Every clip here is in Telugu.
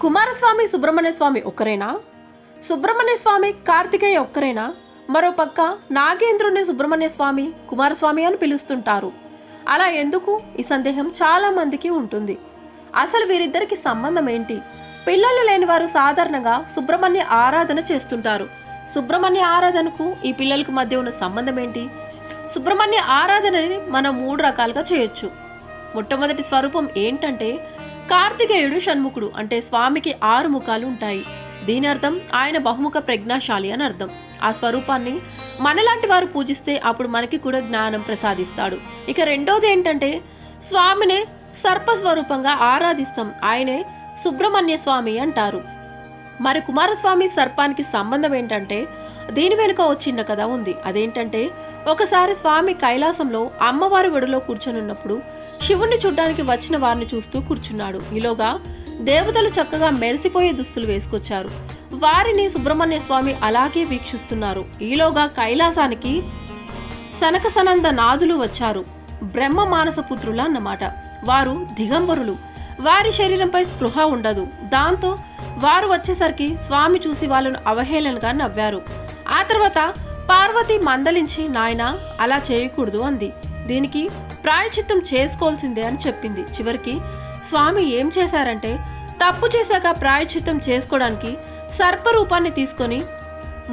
కుమారస్వామి సుబ్రహ్మణ్య స్వామి ఒక్కరేనా? సుబ్రహ్మణ్య స్వామి కార్తికేయ ఒక్కరేనా? మరోపక్క నాగేంద్రుని సుబ్రహ్మణ్య స్వామి కుమారస్వామి అని పిలుస్తుంటారు. అలా ఎందుకు? ఈ సందేహం చాలా మందికి ఉంటుంది. అసలు వీరిద్దరికి సంబంధం ఏంటి? పిల్లలు లేని వారు సాధారణంగా సుబ్రహ్మణ్య ఆరాధన చేస్తుంటారు. సుబ్రహ్మణ్య ఆరాధనకు ఈ పిల్లలకు మధ్య ఉన్న సంబంధం ఏంటి? సుబ్రహ్మణ్య ఆరాధనని మనం మూడు రకాలుగా చేయొచ్చు. మొట్టమొదటి స్వరూపం ఏంటంటే కార్తికేయుడు షణ్ముఖుడు. అంటే స్వామికి ఆరు ముఖాలు ఉంటాయి. దీని అర్థం ఆయన బహుముఖ ప్రజ్ఞాశాలి అని అర్థం. ఆ స్వరూపాన్ని మనలాంటి వారు పూజిస్తే అప్పుడు మనకి కూడా జ్ఞానం ప్రసాదిస్తాడు. ఇక రెండోది ఏంటంటే స్వామిని సర్పస్వరూపంగా ఆరాధిస్తాం. ఆయనే సుబ్రహ్మణ్య స్వామి అంటారు. మరి కుమారస్వామి సర్పానికి సంబంధం ఏంటంటే దీని వెనుక ఓ చిన్న కథ ఉంది. అదేంటంటే ఒకసారి స్వామి కైలాసంలో అమ్మవారి ఒడిలో కూర్చొనున్నప్పుడు శివుణ్ణి చూడ్డానికి వచ్చిన వారిని చూస్తూ కూర్చున్నాడు. ఈలోగా దేవతలు చక్కగా మెరిసిపోయే దుస్తులు వేసుకొచ్చారు. వారిని సుబ్రహ్మణ్య స్వామి అలాగే వీక్షిస్తున్నారు. ఈలోగా కైలాసానికి సనక సనంద నాదులు వచ్చారు. బ్రహ్మ మానస పుత్రులు అన్నమాట. వారు దిగంబరులు. వారి శరీరంపై స్పృహ ఉండదు. దాంతో వారు వచ్చేసరికి స్వామి చూసి వాళ్ళను అవహేళనగా నవ్వారు. ఆ తర్వాత పార్వతి మందలించి నాయన అలా చేయకూడదు అంది. దీనికి ప్రాయచిత్తం చేసుకోవాల్సిందే అని చెప్పింది. చివరికి స్వామి ఏం చేశారంటే తప్పు చేశాక ప్రాయచిత్తం చేసుకోవడానికి సర్పరూపాన్ని తీసుకొని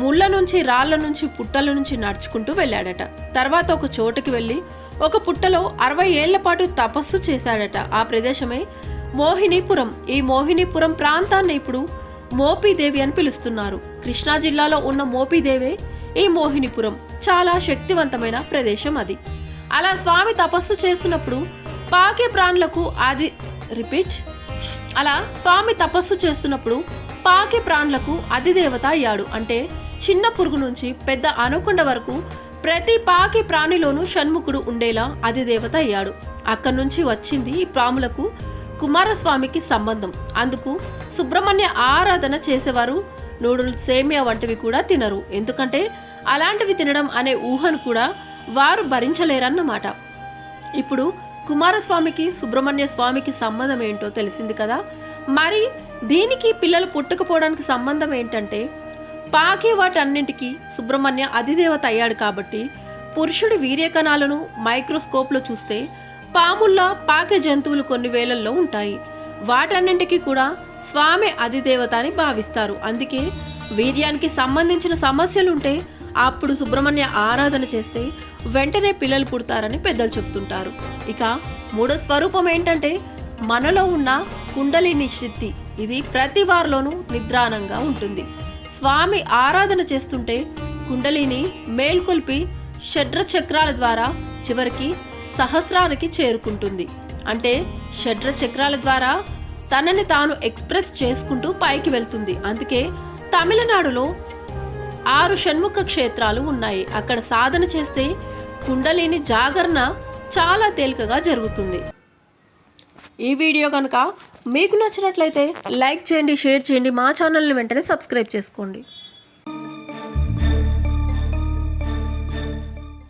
ముళ్ళ నుంచి రాళ్ళ నుంచి పుట్టల నుంచి నడుచుకుంటూ వెళ్ళాడట. తర్వాత ఒక చోటుకి వెళ్ళి ఒక పుట్టలో అరవై ఏళ్ళ పాటు తపస్సు చేశాడట. ఆ ప్రదేశమే మోహినీపురం. ఈ మోహినీపురం ప్రాంతాన్ని ఇప్పుడు మోపీదేవి అని పిలుస్తున్నారు. కృష్ణా జిల్లాలో ఉన్న మోపీదేవే ఈ మోహినిపురం. చాలా శక్తివంతమైన ప్రదేశం అది. అలా స్వామి తపస్సు చేస్తున్నప్పుడు పాకే ప్రాణులకు అది రిపీట్. అలా స్వామి తపస్సు చేస్తున్నప్పుడు పాకే ప్రాణులకు అధిదేవత అయ్యాడు. అంటే చిన్న పురుగు నుంచి పెద్ద అనుకొండ వరకు ప్రతి పాకి ప్రాణిలోనూ షణ్ముఖుడు ఉండేలా అధిదేవత అయ్యాడు. అక్కడి నుంచి వచ్చింది ఈ ప్రాములకు కుమారస్వామికి సంబంధం. అందుకు సుబ్రహ్మణ్య ఆరాధన చేసేవారు నూడుల్స్ సేమియా వంటివి కూడా తినరు. ఎందుకంటే అలాంటివి తినడం అనే ఊహను కూడా వారు భరించలేరన్నమాట. ఇప్పుడు కుమారస్వామికి సుబ్రహ్మణ్య స్వామికి సంబంధం ఏంటో తెలిసింది కదా? మరి దీనికి పిల్లలు పుట్టకపోవడానికి సంబంధం ఏంటంటే పాకే వాటన్నింటికి సుబ్రహ్మణ్య అధిదేవత అయ్యాడు కాబట్టి పురుషుడి వీర్యకణాలను మైక్రోస్కోప్లో చూస్తే పాముల్లా పాకే జంతువులు కొన్ని వేలల్లో ఉంటాయి. వాటన్నింటికి కూడా స్వామి అధిదేవత అని భావిస్తారు. అందుకే వీర్యానికి సంబంధించిన సమస్యలుంటే అప్పుడు సుబ్రహ్మణ్య ఆరాధన చేస్తే వెంటనే పిల్లలు పుడతారని పెద్దలు చెప్తుంటారు. ఇక మూడో స్వరూపం ఏంటంటే మనలో ఉన్న కుండలిని శక్తి ఇది ప్రతి వారిలోనూ నిద్రానంగా ఉంటుంది. స్వామి ఆరాధన చేస్తుంటే కుండలిని మేల్కొల్పి షడ్ర చక్రాల ద్వారా చివరికి సహస్రానికి చేరుకుంటుంది. అంటే షడ్ర చక్రాల ద్వారా తనని తాను ఎక్స్ప్రెస్ చేసుకుంటూ పైకి వెళ్తుంది. అందుకే తమిళనాడులో ఆరు షణ్ముఖ క్షేత్రాలు ఉన్నాయి. అక్కడ సాధన చేస్తే కుండలిని జాగరణ చాలా తేలికగా జరుగుతుంది. ఈ వీడియో కనుక మీకు నచ్చినట్లయితే లైక్ చేయండి షేర్ చేయండి మా ఛానల్ని వెంటనే సబ్స్క్రైబ్ చేసుకోండి.